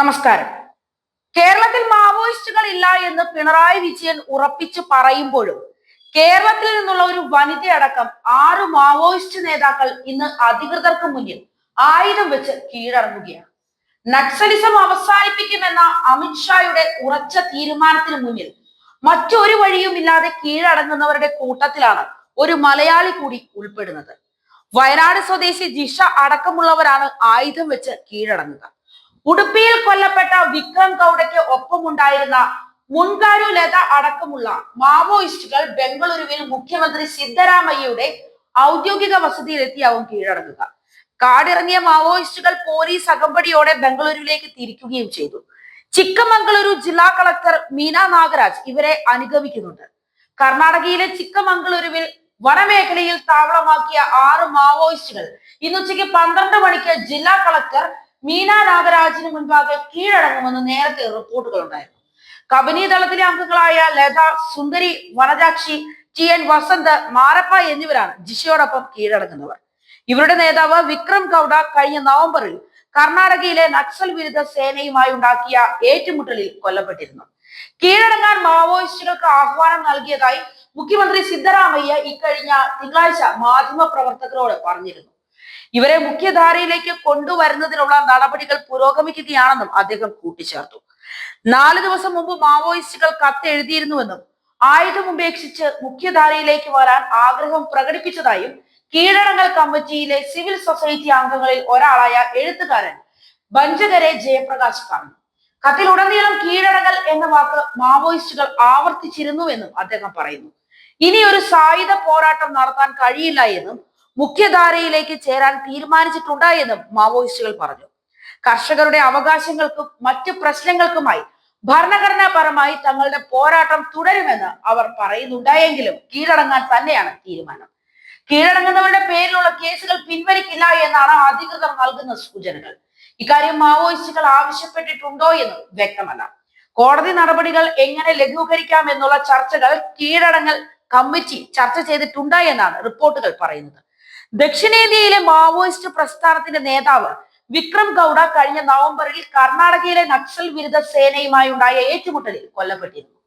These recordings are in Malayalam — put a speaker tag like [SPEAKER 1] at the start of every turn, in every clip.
[SPEAKER 1] നമസ്കാരം. കേരളത്തിൽ മാവോയിസ്റ്റുകൾ ഇല്ല എന്ന് പിണറായി വിജയൻ ഉറപ്പിച്ചു പറയുമ്പോഴും കേരളത്തിൽ നിന്നുള്ള ഒരു വനിതയടക്കം ആറ് മാവോയിസ്റ്റ് നേതാക്കൾ ഇന്ന് അധികൃതർക്ക് മുന്നിൽ ആയുധം വെച്ച് കീഴടങ്ങുകയാണ്. നക്സലിസം അവസാനിപ്പിക്കുമെന്ന അമിത്ഷായുടെ ഉറച്ച തീരുമാനത്തിന് മുന്നിൽ മറ്റൊരു വഴിയും ഇല്ലാതെ കീഴടങ്ങുന്നവരുടെ കൂട്ടത്തിലാണ് ഒരു മലയാളി കൂടി ഉൾപ്പെടുന്നത്. വയനാട് സ്വദേശി ജിഷ അടക്കമുള്ളവരാണ് ആയുധം വെച്ച് കീഴടങ്ങുക. ഉടുപ്പിയിൽ കൊല്ലപ്പെട്ട വിക്രം ഗൗഡയ്ക്ക് ഒപ്പമുണ്ടായിരുന്ന മുൻകാരു ലത അടക്കമുള്ള മാവോയിസ്റ്റുകൾ ബംഗളൂരുവിൽ മുഖ്യമന്ത്രി സിദ്ധരാമയ്യയുടെ ഔദ്യോഗിക വസതിയിലെത്തിയാവും കീഴടങ്ങുക. കാടിറങ്ങിയ മാവോയിസ്റ്റുകൾ പോലീസ് അകമ്പടിയോടെ ബംഗളൂരുവിലേക്ക് തിരിക്കുകയും ചെയ്തു. ചിക്കമംഗളൂരു ജില്ലാ കളക്ടർ മീന നാഗരാജ് ഇവരെ അനുഗമിക്കുന്നുണ്ട്. കർണാടകയിലെ ചിക്കമംഗളൂരുവിൽ വനമേഖലയിൽ താവളമാക്കിയ ആറ് മാവോയിസ്റ്റുകൾ ഇന്നുച്ചയ്ക്ക് പന്ത്രണ്ട് മണിക്ക് ജില്ലാ കളക്ടർ മീന നാഗരാജിന് മുൻപാകെ കീഴടങ്ങുമെന്ന് നേരത്തെ റിപ്പോർട്ടുകൾ ഉണ്ടായിരുന്നു കബനി ദളത്തിലെ അംഗങ്ങളായ ലത സുന്ദരി വനജാക്ഷി ടി എൻ വസന്ത് മാരപ്പ എന്നിവരാണ് ജിഷയോടൊപ്പം കീഴടങ്ങുന്നവർ. ഇവരുടെ നേതാവ് വിക്രം ഗൗഡ കഴിഞ്ഞ നവംബറിൽ കർണാടകയിലെ നക്സൽ വിരുദ്ധ സേനയുമായി ഉണ്ടാക്കിയ ഏറ്റുമുട്ടലിൽ കൊല്ലപ്പെട്ടിരുന്നു. കീഴടങ്ങാൻ മാവോയിസ്റ്റുകൾക്ക് ആഹ്വാനം നൽകിയതായി മുഖ്യമന്ത്രി സിദ്ധരാമയ്യ ഇക്കഴിഞ്ഞ തിങ്കളാഴ്ച മാധ്യമ പ്രവർത്തകരോട് പറഞ്ഞിരുന്നു. ഇവരെ മുഖ്യധാരയിലേക്ക് കൊണ്ടുവരുന്നതിനുള്ള നടപടികൾ പുരോഗമിക്കുകയാണെന്നും അദ്ദേഹം കൂട്ടിച്ചേർത്തു. നാല് ദിവസം മുമ്പ് മാവോയിസ്റ്റുകൾ കത്തെഴുതിയിരുന്നുവെന്നും ആയുധം ഉപേക്ഷിച്ച് മുഖ്യധാരയിലേക്ക് വരാൻ ആഗ്രഹം പ്രകടിപ്പിച്ചതായും കീഴടങ്ങൽ കമ്മിറ്റിയിലെ സിവിൽ സൊസൈറ്റി അംഗങ്ങളിൽ ഒരാളായ എഴുത്തുകാരൻ ബഞ്ചകരെ ജയപ്രകാശ് പറഞ്ഞു. കത്തിൽ ഉടനീളം കീഴടങ്ങൽ എന്ന വാക്ക് മാവോയിസ്റ്റുകൾ ആവർത്തിച്ചിരുന്നുവെന്നും അദ്ദേഹം പറയുന്നു. ഇനി ഒരു സായുധ പോരാട്ടം നടത്താൻ കഴിയില്ല എന്നും മുഖ്യധാരയിലേക്ക് ചേരാൻ തീരുമാനിച്ചിട്ടുണ്ട് എന്നും മാവോയിസ്റ്റുകൾ പറഞ്ഞു. കർഷകരുടെ അവകാശങ്ങൾക്കും മറ്റു പ്രശ്നങ്ങൾക്കുമായി ഭരണഘടനാപരമായി തങ്ങളുടെ പോരാട്ടം തുടരുമെന്ന് അവർ പറയുന്നുണ്ടായെങ്കിലും കീഴടങ്ങാൻ തന്നെയാണ് തീരുമാനം. കീഴടങ്ങുന്നവരുടെ പേരിലുള്ള കേസുകൾ പിൻവലിക്കില്ല എന്നാണ് അധികൃതർ നൽകുന്ന സൂചനകൾ. ഇക്കാര്യം മാവോയിസ്റ്റുകൾ ആവശ്യപ്പെട്ടിട്ടുണ്ടോ എന്നും വ്യക്തമല്ല. കോടതി നടപടികൾ എങ്ങനെ ലഘൂകരിക്കാം എന്നുള്ള ചർച്ചകൾ കീഴടങ്ങൽ കമ്മിറ്റി ചർച്ച ചെയ്തിട്ടുണ്ട് എന്നാണ് റിപ്പോർട്ടുകൾ പറയുന്നത്. ദക്ഷിണേന്ത്യയിലെ മാവോയിസ്റ്റ് പ്രസ്ഥാനത്തിന്റെ നേതാവ് വിക്രം ഗൗഡ കഴിഞ്ഞ നവംബറിൽ കർണാടകയിലെ നക്സൽ വിരുദ്ധ സേനയുമായി ഉണ്ടായ ഏറ്റുമുട്ടലിൽ കൊല്ലപ്പെട്ടിരുന്നു.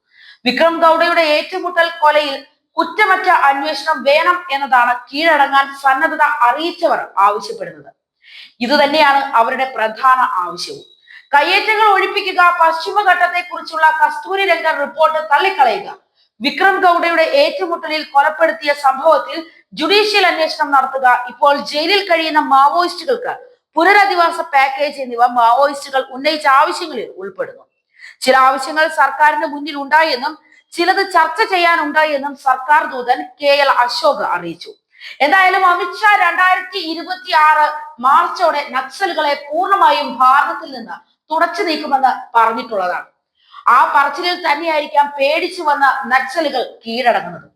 [SPEAKER 1] വിക്രം ഗൗഡയുടെ ഏറ്റുമുട്ടൽ കൊലയിൽ കുറ്റമറ്റ അന്വേഷണം വേണം എന്നതാണ് കീഴടങ്ങാൻ സന്നദ്ധത അറിയിച്ചവർ ആവശ്യപ്പെടുന്നത്. ഇതുതന്നെയാണ് അവരുടെ പ്രധാന ആവശ്യവും. കയ്യേറ്റങ്ങൾ ഒഴിപ്പിക്കുക പശ്ചിമഘട്ടത്തെ കുറിച്ചുള്ള കസ്തൂരി രംഗൻ റിപ്പോർട്ട് തള്ളിക്കളയുക വിക്രം ഗൗഡയുടെ ഏറ്റുമുട്ടലിൽ കൊലപ്പെടുത്തിയ സംഭവത്തിൽ ജുഡീഷ്യൽ അന്വേഷണം നടത്തുക. ഇപ്പോൾ ജയിലിൽ കഴിയുന്ന മാവോയിസ്റ്റുകൾക്ക് പുനരധിവാസ പാക്കേജ് എന്നിവ മാവോയിസ്റ്റുകൾ ഉന്നയിച്ച ആവശ്യങ്ങളിൽ ഉൾപ്പെടുന്നു. ചില ആവശ്യങ്ങൾ സർക്കാരിന് മുന്നിൽ ഉണ്ടായെന്നും ചിലത് ചർച്ച ചെയ്യാനുണ്ടായെന്നും സർക്കാർ ദൂതൻ കെ എൽ അശോക് അറിയിച്ചു. എന്തായാലും അമിത്ഷാ രണ്ടായിരത്തി ഇരുപത്തി ആറ് മാർച്ചോടെ നക്സലുകളെ പൂർണമായും ഭാരതത്തിൽ നിന്ന് തുടച്ചു നീക്കുമെന്ന് പറഞ്ഞിട്ടുള്ളതാണ്. ആ പറച്ചിലിൽ തന്നെയായിരിക്കാം പേടിച്ചു വന്ന നക്സലുകൾ കീഴടങ്ങുന്നത്.